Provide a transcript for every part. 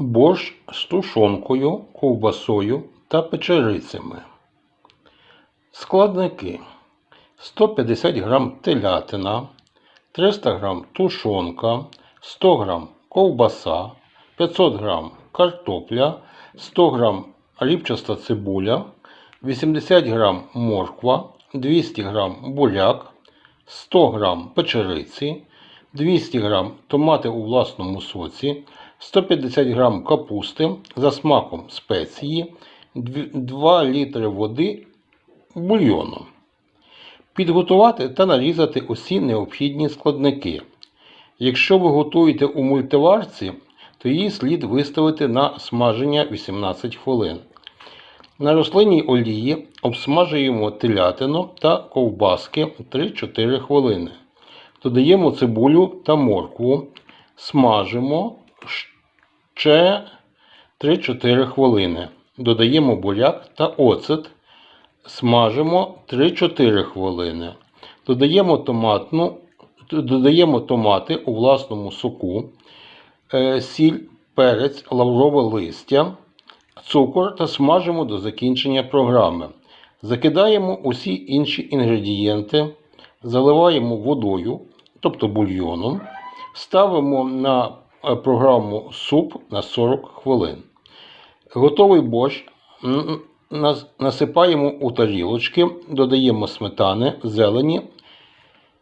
Борщ з тушонкою, ковбасою та печерицями. Складники: 150 г телятина, 300 г тушонка, 100 г ковбаса, 500 г картопля, 100 г рібчаста цибуля, 80 г морква, 200 г буряк, 100 г печериці, 200 г томати у власному соці, 150 г капусти за смаком спеції, 2 літри води бульйону. Підготувати та нарізати усі необхідні складники. Якщо ви готуєте у мультиварці, то її слід виставити на смаження 18 хвилин. На рослинній олії обсмажуємо телятину та ковбаски 3-4 хвилини. Додаємо цибулю та моркву, смажимо ще 3-4 хвилини. Додаємо буряк та оцет, смажимо 3-4 хвилини. Додаємо, томатну, додаємо томати у власному соку, е, сіль, перець, лаврове листя, цукор та смажимо до закінчення програми. Закидаємо усі інші інгредієнти, заливаємо водою, тобто бульйоном, ставимо на е, програму суп на 40 хвилин. Готовий борщ насипаємо у тарілочки, додаємо сметани, зелені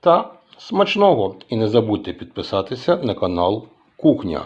та смачного. І не забудьте підписатися на канал Кухня.